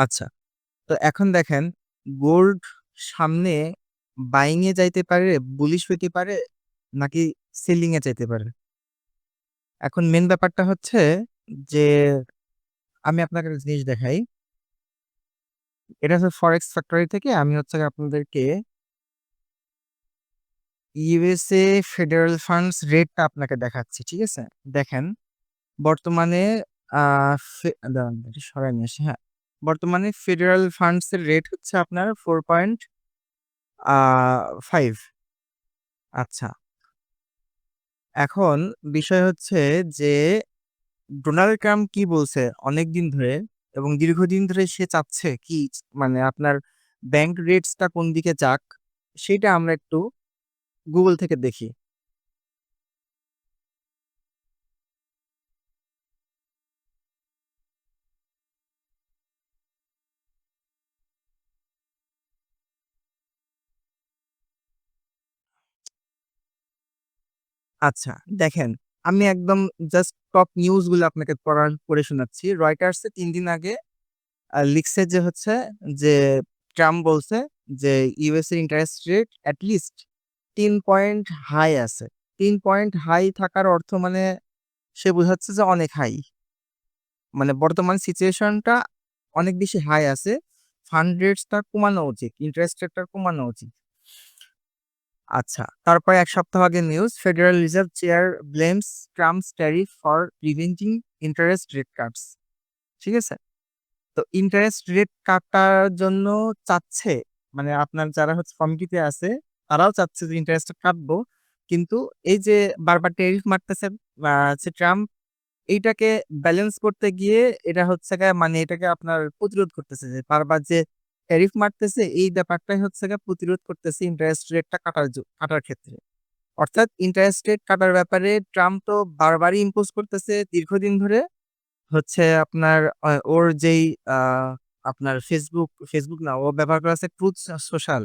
আচ্ছা। তো এখন দেখেন গোল্ড সামনে বাইং এ যাইতে পারে, বুলিশ হইতে পারে নাকি সেলিং এ যাইতে পারে? এখন মেইন ব্যাপারটা হচ্ছে যে আমি আপনাকে একটা জিনিস দেখাই। এটা হচ্ছে ফরেক্স ফ্যাক্টরি থেকে আমি হচ্ছে আপনাদেরকে ইউএসএ ফেডারেল ফান্ডস রেটটা আপনাকে দেখাচ্ছি। ঠিক আছে? দেখেন বর্তমানে সরাই নিয়ে আসি। হ্যাঁ, বর্তমানে ফেডারেল ফান্ডস এর রেট হচ্ছে আপনার ফোর পয়েন্ট 5 আচ্ছা। এখন বিষয় হচ্ছে যে ডোনাল্ড ট্রাম্প কি বলছে অনেকদিন ধরে এবং দীর্ঘদিন ধরে সে চাচ্ছে কি মানে আপনার ব্যাংক রেটসটা কোন দিকে যাক, সেটা আমরা একটু গুগল থেকে দেখি। আচ্ছা, দেখেন আমি একদম জাস্ট টপ নিউজগুলো আপনাকে পড়ার পড়ে শোনাচ্ছি। রয়টার্স ৩ দিন আগে লিখছে যে হচ্ছে যে ট্রাম্প বলছে যে ইউএস এর interest rate at least ৩ point high আছে। ৩ পয়েন্ট হাই থাকার অর্থ মানে সে বোঝাচ্ছে যে অনেক হাই। মানে বর্তমান সিচুয়েশনটা অনেক বেশি হাই আছে। ফান্ড রেটসটা কমানো উচিত। ইন্টারেস্ট রেটটা কমানো উচিত। আচ্ছা, তারপরে এক সপ্তাহ আগে news Federal Reserve chair blames Trump's tariff for preventing interest rate cuts. ঠিক আছে? তো ইন্টারেস্ট রেট কাটার জন্য চাচ্ছে মানে আপনার যারা হচ্ছে কমিটিতে আছে তারাও চাচ্ছে যে ইন্টারেস্টটা কাটবো। কিন্তু এই যে বারবার ট্যারিফ মারতেছে ট্রাম্প এইটাকে ব্যালেন্স করতে গিয়ে এটা হচ্ছে মানে এটাকে আপনার প্রতিরোধ করতেছে যে বারবার যে ট্যারিফ মারতেছে, এই ব্যাপারটাই হচ্ছে প্রতিরোধ করতেছে ইন্টারেস্ট রেটটা কাটার কাটার ক্ষেত্রে। অর্থাৎ ইন্টারেস্ট রেট কাটার ব্যাপারে ট্রাম্প তো বারবারই ইম্পোজ করতেছে, দীর্ঘদিন ধরে। হচ্ছে আপনার ওর যেই আপনার ফেসবুক ফেসবুক না, ও ব্যবহার করা আছে ট্রুথ সোশ্যাল।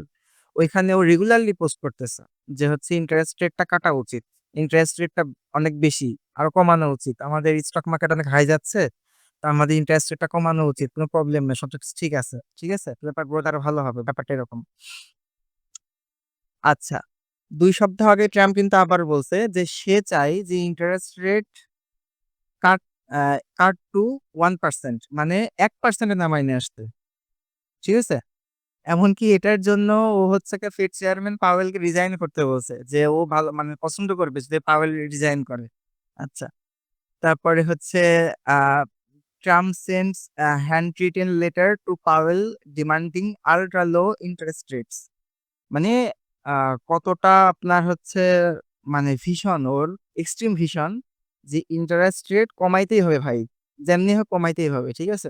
ওইখানে ও রেগুলারলি পোস্ট করতেছে যে হচ্ছে ইন্টারেস্ট রেটটা কাটা উচিত। ইন্টারেস্ট রেটটা অনেক বেশি। আরও কমানো উচিত। আমাদের স্টক মার্কেট অনেক হাই যাচ্ছে। আমাদের ইন্টারেস্ট রেটটা কমানো উচিত। কোনো প্রবলেম নাই। সব ঠিক আছে। ঠিক আছে? ব্যাপার গ্রোথ আরও ভালো হবে। ব্যাপারটা এরকম। আচ্ছা, ২ সপ্তাহ আগে ট্রাম্প কিন্তু আবার বলছে যে সে চায় যে interest rate cut cut to 1% মানে ১% এ নামায় নিয়ে আসতে। ঠিক আছে? এমনকি এটার জন্য ও হচ্ছে গিয়ে ফেড চেয়ারম্যান পাওয়েলকে রিজাইন করতে বলছে। যে ও ভালো মানে পছন্দ করবে যদি পাওয়েল রিজাইন করে। আচ্ছা। তারপরে হচ্ছে a sends a handwritten letter to Powell demanding ultra low interest rates. মানে কতটা আপনার হচ্ছে মানে ভিশন ওর এক্সট্রিম ভিশন যে ইন্টারেস্ট রেট কমাইতেই হবে ভাই। যেমনি হোক কমাইতেই হবে। ঠিক আছে?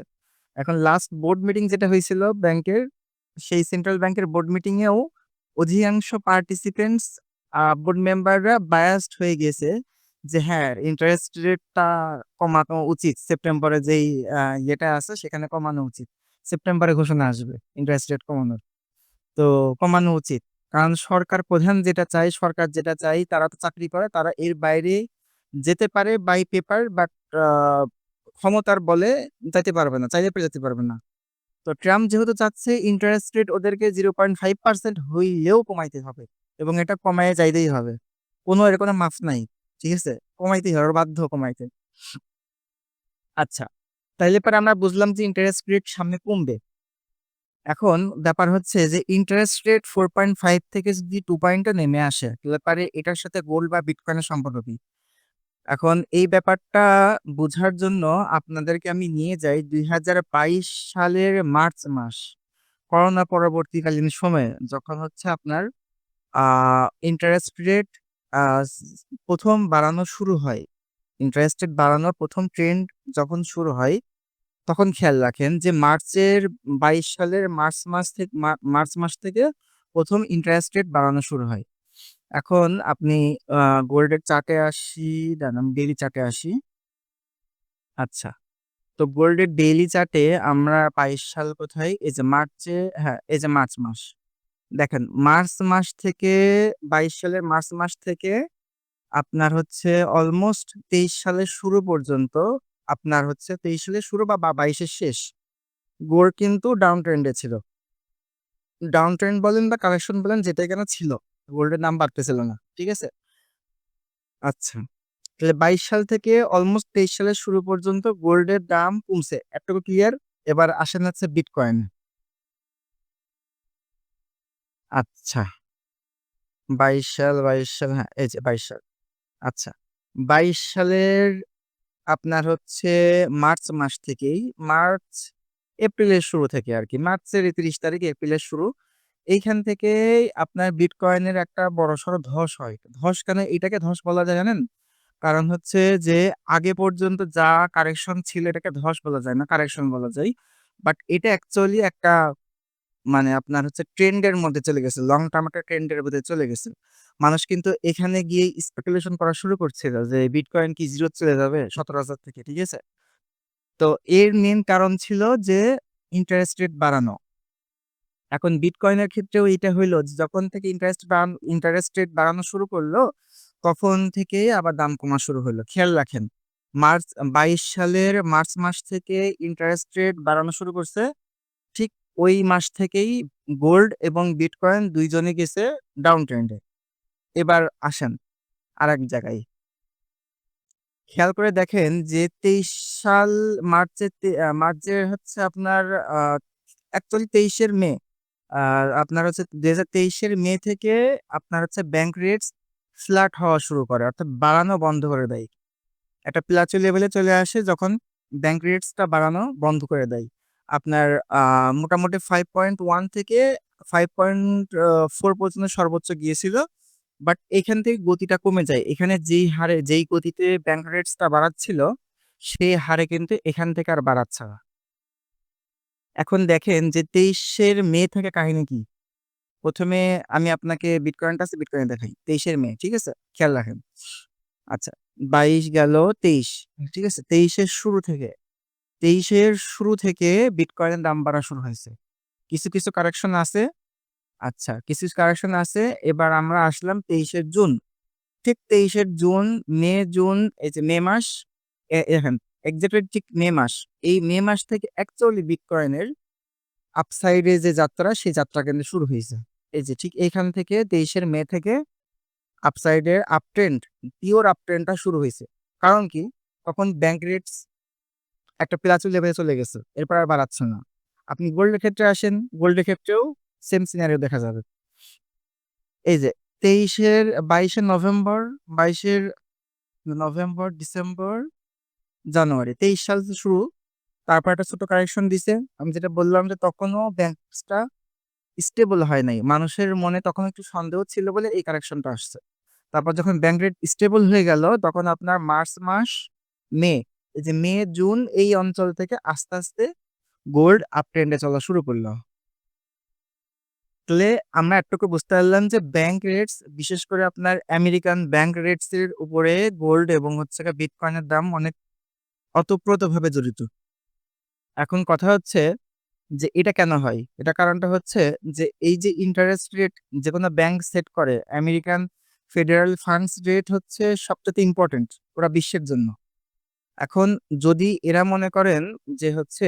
এখন লাস্ট বোর্ড মিটিং যেটা হইছিল ব্যাংকের, সেই সেন্ট্রাল ব্যাংকের বোর্ড মিটিংয়েও অধিকাংশ পার্টিসিপেন্টস বোর্ড মেম্বাররা বায়াসড হয়ে গেছে যে হ্যাঁ, ইন্টারেস্ট রেটটা কমানো উচিত। সেপ্টেম্বরে যেই আ ইয়েটা আছে সেখানে কমানো উচিত। সেপ্টেম্বরে ঘোষণা আসবে ইন্টারেস্ট রেট কমানোর। তো কমানো উচিত। কারণ সরকার প্রধান যেটা চায়, সরকার যেটা চায় তারা তো চাকরি করে। তারা এর বাইরে যেতে পারে বাই পেপার বাট ক্ষমতার বলে যাইতে পারবে না। চাইলে যেতে পারবে না। তো ট্রাম্প যেহেতু চাচ্ছে ইন্টারেস্ট রেট ওদেরকে 0.5% হইলেও কমাইতে হবে এবং এটা কমায়ে যাইতেই হবে। কোনো এর কোন মাফ নাই। ঠিক আছে? কমাইতে হবে। বাধ্য কমাইতে। আচ্ছা। তাইলে পরে আমরা বুঝলাম যে ইন্টারেস্ট রেট সামনে কমবে। এখন ব্যাপার হচ্ছে যে ইন্টারেস্ট রেট 4.5 থেকে যদি টু পয়েন্টে নেমে আসে, তাহলে এটার সাথে গোল্ড বা বিটকয়েন এর সম্পর্ক কি? এখন এই ব্যাপারটা বুঝার জন্য আপনাদেরকে আমি নিয়ে যাই ২০২২ সালের মার্চ মাস। করোনা পরবর্তীকালীন সময়ে, যখন হচ্ছে আপনার ইন্টারেস্ট রেট ১ম বাড়ানো শুরু হয়। ইন্টারেস্ট রেট বাড়ানোর ১ম ট্রেন্ড যখন শুরু হয়, তখন খেয়াল রাখেন যে মার্চের ২২ সালের মার্চ মাস থেকে মা মার্চ মাস থেকে ১ম ইন্টারেস্ট রেট বাড়ানো শুরু হয়। এখন আপনি গোল্ডের চার্টে আসি, দাঁড়ান আমি ডেইলি চার্টে আসি। আচ্ছা। তো গোল্ডের ডেইলি চার্টে আমরা ২২ সাল কোথায়? এই যে মার্চে হ্যাঁ, এই যে মার্চ মাস। দেখেন, মার্চ মাস থেকে ২২ সালের মার্চ মাস থেকে আপনার হচ্ছে অলমোস্ট ২৩ সালের শুরু পর্যন্ত আপনার হচ্ছে ২৩ সালের শুরু বা বা ২২ এর শেষ। গোল্ড কিন্তু ডাউন ট্রেন্ডে ছিল। ডাউন ট্রেন্ড বলেন বা কারেকশন বলেন, যেটাই কেন ছিল। গোল্ডের দাম বাড়তেছিল না। ঠিক আছে? আচ্ছা। তাহলে ২২ সাল থেকে অলমোস্ট ২৩ সালের শুরু পর্যন্ত গোল্ডের দাম কমছে। এতটুকু ক্লিয়ার? এবার আসেন হচ্ছে বিটকয়েন। আচ্ছা। ২২ সাল, ২২ সাল হ্যাঁ, এই যে ২২ সাল। আচ্ছা। ২২ সালের আপনার হচ্ছে মার্চ মাস থেকেই মার্চ, এপ্রিলের শুরু থেকে আরকি। মার্চের ৩০ তারিখ এপ্রিলের শুরু। এইখান থেকেই আপনার বিটকয়েনের একটা বড়সড় ধস হয়। ধস কেন এটাকে ধস বলা যায় জানেন? কারণ হচ্ছে যে আগে পর্যন্ত যা কারেকশন ছিল এটাকে ধস বলা যায় না, কারেকশন বলা যায়। বাট এটা অ্যাকচুয়ালি একটা মানে আপনার হচ্ছে ট্রেন্ড এর মধ্যে চলে গেছে। লং টার্ম একটা ট্রেন্ড এর মধ্যে চলে গেছে। মানুষ কিন্তু এখানে গিয়েই স্পেকুলেশন করা শুরু করছিল যে বিটকয়েন কি জিরো চলে যাবে ১৭,০০০ থেকে। ঠিক আছে? তো এর মেন কারণ ছিল যে ইন্টারেস্ট রেট বাড়ানো। এখন বিটকয়েনের ক্ষেত্রেও এটা হইল যখন থেকে ইন্টারেস্ট ইন্টারেস্ট রেট বাড়ানো শুরু করল, তখন থেকেই আবার দাম কমা শুরু হলো। খেয়াল রাখেন। মার্চ ২২ সালের মার্চ মাস থেকে ইন্টারেস্ট রেট বাড়ানো শুরু করছে। ওই মাস থেকেই গোল্ড এবং বিটকয়েন ২ জনই গেছে ডাউন ট্রেন্ডে। এবার আসেন আর এক জায়গায়। খেয়াল করে দেখেন যে ২৩ সাল মার্চের মার্চের হচ্ছে আপনার অ্যাকচুয়ালি তেইশের মে। আপনার হচ্ছে দু হাজার তেইশের মে থেকে আপনার হচ্ছে ব্যাংক রেটস ফ্ল্যাট হওয়া শুরু করে। অর্থাৎ বাড়ানো বন্ধ করে দেয়। একটা প্লাচু লেভেলে চলে আসে যখন ব্যাংক রেটসটা বাড়ানো বন্ধ করে দেয়। আপনার আ মোটামুটি 5.1 থেকে 5.4 পর্যন্ত সর্বোচ্চ গিয়েছিল। বাট এখান থেকে গতিটা কমে যায়। এখানে যেই হারে যেই গতিতে ব্যাংক রেটসটা বাড়াচ্ছিল, সেই হারে কিন্তু এখান থেকে আর বাড়াচ্ছে না। এখন দেখেন যে ২৩ এর মে থেকে কাহিনী কি? ১ম এ আমি আপনাকে বিটকয়েনটা আছে বিটকয়েন দেখাই। ২৩ এর মে, ঠিক আছে? খেয়াল রাখেন। আচ্ছা ২২ গেল ২৩, ঠিক আছে? ২৩ এর শুরু থেকে ২৩ এর শুরু থেকে বিটকয়েনের দাম বাড়া শুরু হয়েছে। কিছু, কিছু কারেকশন আছে। আচ্ছা, কিছু কারেকশন আছে। এবার আমরা আসলাম ২৩ এর জুন। ঠিক তেইশের জুন, মে, জুন এই যে মে মাস দেখেন ঠিক মে মাস। এই মে মাস থেকে অ্যাকচুয়ালি বিটকয়েনের আপসাইড যে যাত্রা, সেই যাত্রা কিন্তু শুরু হয়েছে এই যে ঠিক এইখান থেকে তেইশের মে থেকে আপসাইড এর আপট্রেন্ড, পিওর আপট্রেন্ডটা শুরু হয়েছে কারণ কি? তখন ব্যাংক রেটস একটা প্লাচু লেভেলে চলে গেছে। এরপর আর বাড়াচ্ছে না। আপনি গোল্ডের ক্ষেত্রে আসেন, গোল্ডের ক্ষেত্রেও সেম সিনারিও দেখা যাবে। এই যে তেইশের বাইশে নভেম্বর, বাইশের নভেম্বর, ডিসেম্বর, জানুয়ারি ২৩ সাল শুরু। তারপর একটা ছোট কারেকশন দিছে। আমি যেটা বললাম যে তখনও ব্যাংকসটা স্টেবল হয় নাই। মানুষের মনে তখন একটু সন্দেহ ছিল বলে এই কারেকশনটা আসছে। তারপর যখন ব্যাংক রেট স্টেবল হয়ে গেল তখন আপনার মার্চ মাস, মে, এই যে মে, জুন এই অঞ্চল থেকে আস্তে, আস্তে গোল্ড আপট্রেন্ড এ চলা শুরু করল। তাহলে আমরা এতটুকু বুঝতে পারলাম যে ব্যাংক রেটস বিশেষ করে আপনার আমেরিকান ব্যাংক রেটস এর উপরে গোল্ড এবং হচ্ছে বিটকয়েনের দাম অনেক ওতপ্রোতভাবে জড়িত। এখন কথা হচ্ছে যে এটা কেন হয়? এটা কারণটা হচ্ছে যে এই যে ইন্টারেস্ট রেট যেকোনো ব্যাংক সেট করে আমেরিকান ফেডারেল ফান্ডস রেট হচ্ছে সবচাইতে ইম্পোর্টেন্ট ওরা বিশ্বের জন্য। এখন যদি এরা মনে করেন যে হচ্ছে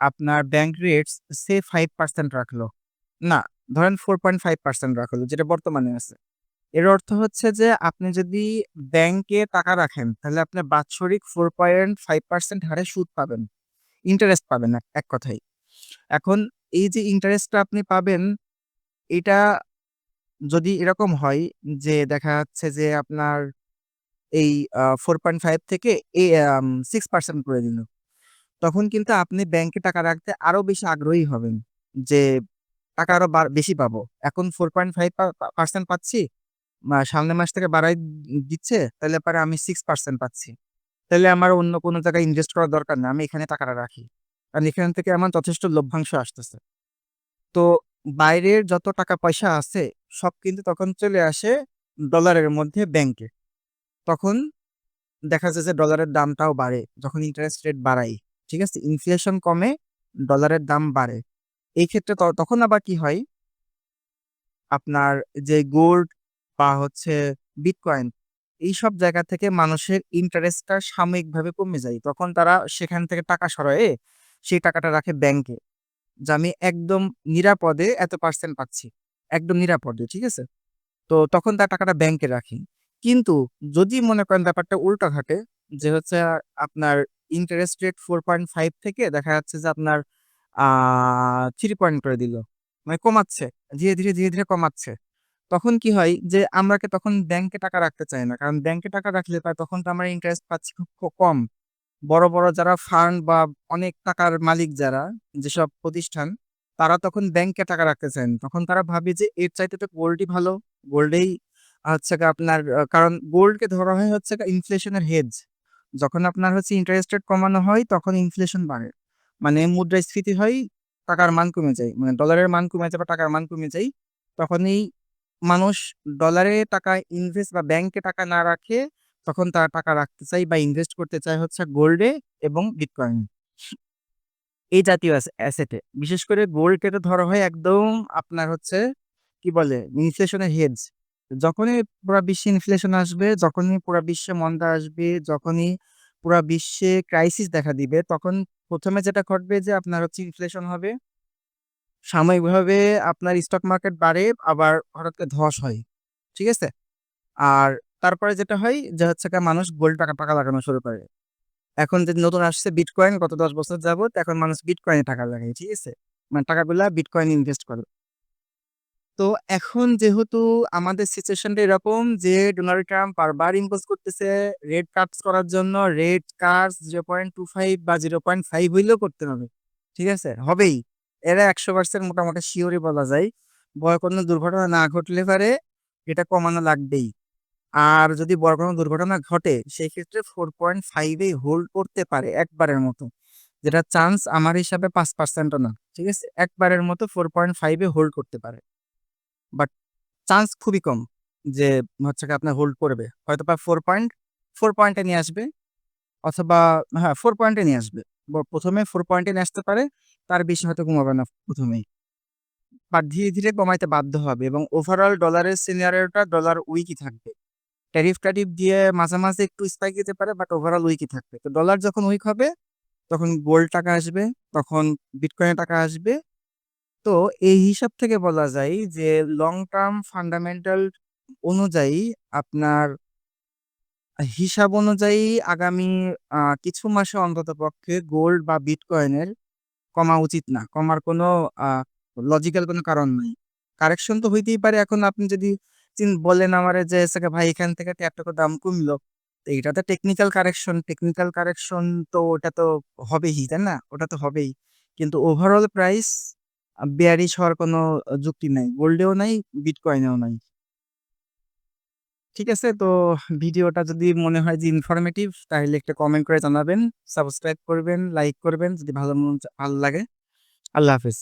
আপনার ব্যাংক রেটস সে ফাইভ পার্সেন্ট রাখল। না, ধরেন 4.5% রাখল যেটা বর্তমানে আছে। এর অর্থ হচ্ছে যে আপনি যদি ব্যাংকে টাকা রাখেন তাহলে আপনি বাৎসরিক 4.5% হারে সুদ পাবেন। ইন্টারেস্ট পাবেন এক কথায়। এখন এই যে ইন্টারেস্টটা আপনি পাবেন, এটা যদি এরকম হয় যে দেখা যাচ্ছে যে আপনার এই ফোর পয়েন্ট ফাইভ থেকে আম 6% করে দিল। তখন কিন্তু আপনি ব্যাংকে টাকা রাখতে আরও বেশি আগ্রহী হবেন। যে, টাকা আরও বা বেশি পাবো। এখন ফোর পয়েন্ট ফাইভ পার্সেন্ট পাচ্ছি। সামনের মাস থেকে বাড়ায় দিচ্ছে, তাহলে পরে আমি সিক্স পার্সেন্ট পাচ্ছি। তাহলে আমার অন্য কোনো জায়গায় ইনভেস্ট করার দরকার নাই। আমি এখানে টাকাটা রাখি। কারণ এখান থেকে আমার যথেষ্ট লভ্যাংশ আসতেছে। তো বাইরের যত টাকা পয়সা আছে, সব কিন্তু তখন চলে আসে ডলারের মধ্যে ব্যাংকে। তখন দেখা যায় যে ডলারের দামটাও বাড়ে যখন ইন্টারেস্ট রেট বাড়াই। ঠিক আছে? ইনফ্লেশন কমে, ডলারের দাম বাড়ে। এই ক্ষেত্রে তখন আবার কি হয়? আপনার যে গোল্ড বা হচ্ছে বিটকয়েন এইসব জায়গা থেকে মানুষের ইন্টারেস্টটা সাময়িকভাবে কমে যায়। তখন তারা সেখান থেকে টাকা সরায়ে সেই টাকাটা রাখে ব্যাংকে। যে আমি একদম নিরাপদে এত পার্সেন্ট পাচ্ছি। একদম নিরাপদে, ঠিক আছে? তো তখন তার টাকাটা ব্যাংকে রাখি। কিন্তু যদি মনে করেন ব্যাপারটা উল্টা ঘটে যে হচ্ছে আপনার ইন্টারেস্ট রেট 4.5 থেকে দেখা যাচ্ছে যে আপনার 3 পয়েন্ট করে দিল। মানে কমাচ্ছে। ধীরে, ধীরে, ধীরে, ধীরে কমাচ্ছে। তখন কি হয় যে আমরা তখন ব্যাংকে টাকা রাখতে চাই না। কারণ ব্যাংকে টাকা রাখলে পরে তখন তো আমরা ইন্টারেস্ট পাচ্ছি খুব কম। বড়, বড় যারা ফান্ড বা অনেক টাকার মালিক যারা, যেসব প্রতিষ্ঠান, তারা তখন ব্যাংকে টাকা রাখতে চায় তখন তারা ভাবে যে এর চাইতে তো গোল্ডই ভালো। গোল্ডেই হচ্ছে আপনার কারণ গোল্ডকে ধরা হয় হচ্ছে ইনফ্লেশনের হেজ। যখন আপনার হচ্ছে ইন্টারেস্ট রেট কমানো হয় তখন ইনফ্লেশন বাড়ে। মানে মুদ্রাস্ফীতি হয়, টাকার মান কমে যায়। মানে ডলারের মান কমে যায় বা টাকার মান কমে যায়। তখনই মানুষ ডলারে টাকা ইনভেস্ট বা ব্যাংকে টাকা না রাখে তখন তারা টাকা রাখতে চাই বা ইনভেস্ট করতে চায় হচ্ছে গোল্ডে এবং বিটকয়েন এই জাতীয় অ্যাস অ্যাসেটে। বিশেষ করে গোল্ডকে তো ধরা হয় একদম আপনার হচ্ছে কি বলে ইনফ্লেশনের হেজ। যখনই পুরা বিশ্বে ইনফ্লেশন আসবে, যখনই পুরা বিশ্বে মন্দা আসবে, যখনই পুরা বিশ্বে ক্রাইসিস দেখা দিবে তখন ১ম এ যেটা ঘটবে যে আপনার হচ্ছে ইনফ্লেশন হবে। সাময়িকভাবে আপনার স্টক মার্কেট বাড়ে আবার হঠাৎ করে ধস হয়। ঠিক আছে? আর তারপরে যেটা হয় যে হচ্ছে মানুষ গোল্ড টাকা টাকা লাগানো শুরু করে। এখন যে নতুন আসছে বিটকয়েন গত ১০ বছর যাবৎ এখন মানুষ বিটকয়েনে টাকা লাগায়। ঠিক আছে? মানে টাকাগুলা বিটকয়েনে ইনভেস্ট করে। তো এখন যেহেতু আমাদের সিচুয়েশনটা এরকম যে ডোনাল্ড ট্রাম্প বারবার ইম্পোজ করতেছে রেড কাটস করার জন্য রেট কাটস 0.25 বা 0.5 হইলেও করতে হবে। ঠিক আছে? হবেই। এরা ১০০% মোটামুটি শিওরই বলা যায়। বড় কোনো দুর্ঘটনা না ঘটলে পারে, এটা কমানো লাগবেই। আর যদি বড় কোনো দুর্ঘটনা ঘটে সেই ক্ষেত্রে ফোর পয়েন্ট ফাইভে হোল্ড করতে পারে একবারের মতো। যেটা চান্স আমার হিসাবে ৫% ও না। ঠিক আছে? একবারের মতো ফোর পয়েন্ট ফাইভে হোল্ড করতে পারে। বাট চান্স খুবই কম যে হচ্ছে আপনার হোল্ড করবে। হয়তোবা 4 পয়েন্ট ফোর পয়েন্টে নিয়ে আসবে অথবা হ্যাঁ ফোর পয়েন্টে নিয়ে আসবে। ব ১ম এ 4 পয়েন্টে নিয়ে আসতে পারে। তার বেশি হয়তো কমাবে না ১ম এই। বাট ধীরে, ধীরে কমাইতে বাধ্য হবে এবং ওভারঅল ডলারের সিনারিওটা ডলার উইকই থাকবে। ট্যারিফ-ট্যারিফ দিয়ে মাঝামাঝি একটু স্পাইক দিতে পারে বাট ওভারঅল উইকই থাকবে। তো ডলার যখন উইক হবে তখন গোল্ড টাকা আসবে, তখন বিটকয়েনে টাকা আসবে। তো এই হিসাব থেকে বলা যায় যে লং টার্ম ফান্ডামেন্টাল অনুযায়ী আপনার হিসাব অনুযায়ী আগামী আ কিছু মাসে অন্ততপক্ষে গোল্ড বা বিটকয়েনের কমা উচিত না। কমার কোনো লজিক্যাল কোনো কারণ নাই। কারেকশন তো হইতেই পারে এখন আপনি যদি বলেন আমারে যে গিয়ে ভাই এখান থেকে তো এতটুকু দাম কমলো। তো এইটা তো টেকনিক্যাল কারেকশন। টেকনিক্যাল কারেকশন তো ওটা তো হবেই, তাই না? ওটা তো হবেই। কিন্তু ওভারঅল প্রাইস বেয়ারিশ হওয়ার কোনো যুক্তি নাই। গোল্ডেও নাই, বিটকয়েনেও নাই। ঠিক আছে? তো ভিডিওটা যদি মনে হয় যে ইনফরমেটিভ তাহলে একটা কমেন্ট করে জানাবেন, সাবস্ক্রাইব করবেন, লাইক করবেন যদি ভালো ভালো লাগে। আল্লাহ হাফেজ।